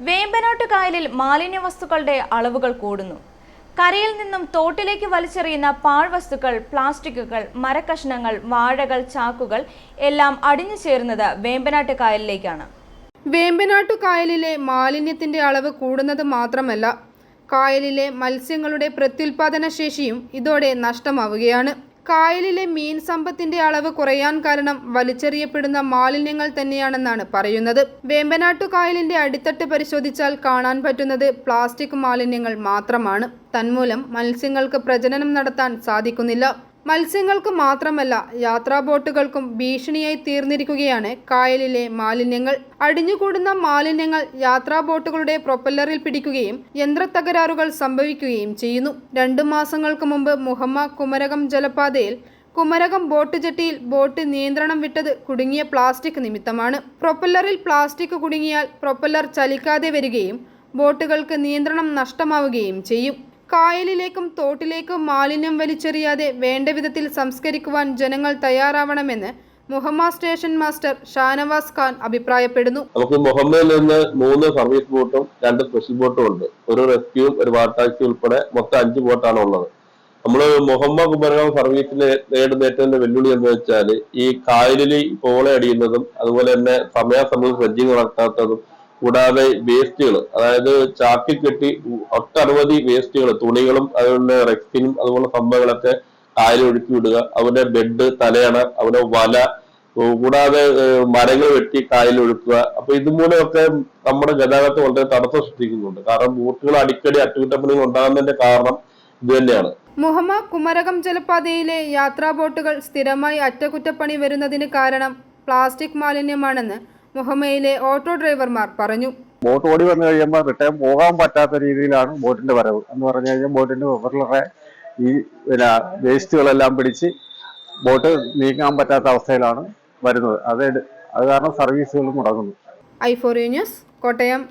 വേമ്പനാട്ട് കായലിൽ മാലിന്യ വസ്തുക്കളുടെ അളവുകൾ കൂടുന്നു. കരയിൽ നിന്നും തോട്ടിലേക്ക് വലിച്ചെറിയുന്ന പാഴ്വസ്തുക്കൾ പ്ലാസ്റ്റിക്കുകൾ മരക്കഷ്ണങ്ങൾ വാഴകൾ ചാക്കുകൾ എല്ലാം അടിഞ്ഞു ചേരുന്നത് വേമ്പനാട്ട് കായലിലേക്കാണ് വേമ്പനാട്ടു കായലിലെ മാലിന്യത്തിന്റെ അളവ് കൂടുന്നത് മാത്രമല്ല കായലിലെ മത്സ്യങ്ങളുടെ പ്രത്യുൽപാദന ശേഷിയും ഇതോടെ നഷ്ടമാവുകയാണ്. കായലിലെ മീൻ സമ്പത്തിന്റെ അളവ് കുറയാൻ കാരണം വലിച്ചെറിയപ്പെടുന്ന മാലിന്യങ്ങൾ തന്നെയാണെന്നാണ് പറയുന്നത്. വേമ്പനാട്ടു കായലിന്റെ അടിത്തട്ട് പരിശോധിച്ചാൽ കാണാൻ പറ്റുന്നത് പ്ലാസ്റ്റിക് മാലിന്യങ്ങൾ മാത്രമാണ്. തന്മൂലം മത്സ്യങ്ങൾക്ക് പ്രജനനം നടത്താൻ സാധിക്കുന്നില്ല. മത്സ്യങ്ങൾക്ക് മാത്രമല്ല യാത്രാ ബോട്ടുകൾക്കും ഭീഷണിയായി തീർന്നിരിക്കുകയാണ് കായലിലെ മാലിന്യങ്ങൾ. അടിഞ്ഞുകൂടുന്ന മാലിന്യങ്ങൾ യാത്രാ ബോട്ടുകളുടെ പ്രൊപ്പല്ലറിൽ പിടിക്കുകയും യന്ത്രത്തകരാറുകൾ സംഭവിക്കുകയും ചെയ്യുന്നു. രണ്ടു മാസങ്ങൾക്ക് മുമ്പ് മുഹമ്മ കുമരകം ജലപാതയിൽ കുമരകം ബോട്ട് ജെട്ടിയിൽ ബോട്ട് നിയന്ത്രണം വിട്ടത് കുടുങ്ങിയ പ്ലാസ്റ്റിക് നിമിത്തമാണ്. പ്രൊപ്പല്ലറിൽ പ്ലാസ്റ്റിക് കുടുങ്ങിയാൽ പ്രൊപ്പല്ലർ ചലിക്കാതെ വരികയും ബോട്ടുകൾക്ക് നിയന്ത്രണം നഷ്ടമാവുകയും ചെയ്യും. കായലിലേക്കും തോട്ടിലേക്കും മാലിന്യം വലിച്ചെറിയാതെ വേണ്ട വിധത്തിൽ സംസ്കരിക്കുവാൻ ജനങ്ങൾ തയ്യാറാവണമെന്ന് മുഹമ്മ സ്റ്റേഷൻ മാസ്റ്റർ ഷാനവാസ് ഖാൻ അഭിപ്രായപ്പെടുന്നു. നമുക്ക് മുഹമ്മയിൽ നിന്ന് മൂന്ന് സർവീസ് ബോട്ടും രണ്ട് സ്പെഷ്യൽ ബോട്ടും ഉണ്ട്. ഒരു റെസ്ക്യൂ ഒരു വാട്ടർ ടാക്സി ഉൾപ്പെടെ മൊത്തം അഞ്ച് ബോട്ടാണ് ഉള്ളത്. നമ്മൾ മുഹമ്മ കുമരകം സർവീസിന് നേടുന്ന ഏറ്റവും വെല്ലുവിളി എന്ന് വെച്ചാൽ ഈ കായലിൽ പോളെ അടിയുന്നതും അതുപോലെ തന്നെ സമയാസമയം സജ്ജീകരണം നടത്താത്തതും കൂടാതെ വേസ്റ്റുകൾ അതായത് ചാക്കിൽ കെട്ടി ഒട്ടനവധി വേസ്റ്റുകൾ തുണികളും അതുപോലെ റെക്സിനും അതുപോലെ സംഭവങ്ങളൊക്കെ കായലിൽ ഒഴുക്കി വിടുക. അവരുടെ ബെഡ് തലയണ അവരുടെ വല കൂടാതെ മരങ്ങൾ വെട്ടി കായലിൽ ഒഴുക്കുക. അപ്പൊ ഇതുമൂലമൊക്കെ നമ്മുടെ ഗതാഗതം വളരെ തടസ്സം സൃഷ്ടിക്കുന്നുണ്ട്. കാരണം ബോട്ടുകൾ അടിക്കടി അറ്റകുറ്റപ്പണികൾ ഉണ്ടാകുന്നതിന്റെ കാരണം ഇത് തന്നെയാണ്. മുഹമ്മ കുമരകം ജലപാതയിലെ യാത്രാ ബോട്ടുകൾ സ്ഥിരമായി അറ്റകുറ്റപ്പണി വരുന്നതിന് കാരണം പ്ലാസ്റ്റിക് മാലിന്യമാണെന്ന് മുഹമ്മയിലെ ഓട്ടോ ഡ്രൈവർമാർ പറഞ്ഞു. ബോട്ട് ഓടി വന്നു കഴിയുമ്പോൾ റിട്ടേൺ പോകാൻ പറ്റാത്ത രീതിയിലാണ് ബോട്ടിന്റെ വരവ്. എന്ന് പറഞ്ഞു കഴിഞ്ഞാൽ ബോട്ടിന്റെ വെവറിലറെ ഈ പിന്നെ വേസ്റ്റുകളെല്ലാം പിടിച്ച് ബോട്ട് നീക്കാൻ പറ്റാത്ത അവസ്ഥയിലാണ് വരുന്നത്. അത് അത് കാരണം സർവീസുകൾ മുടങ്ങുന്നു. I four news Kottayam.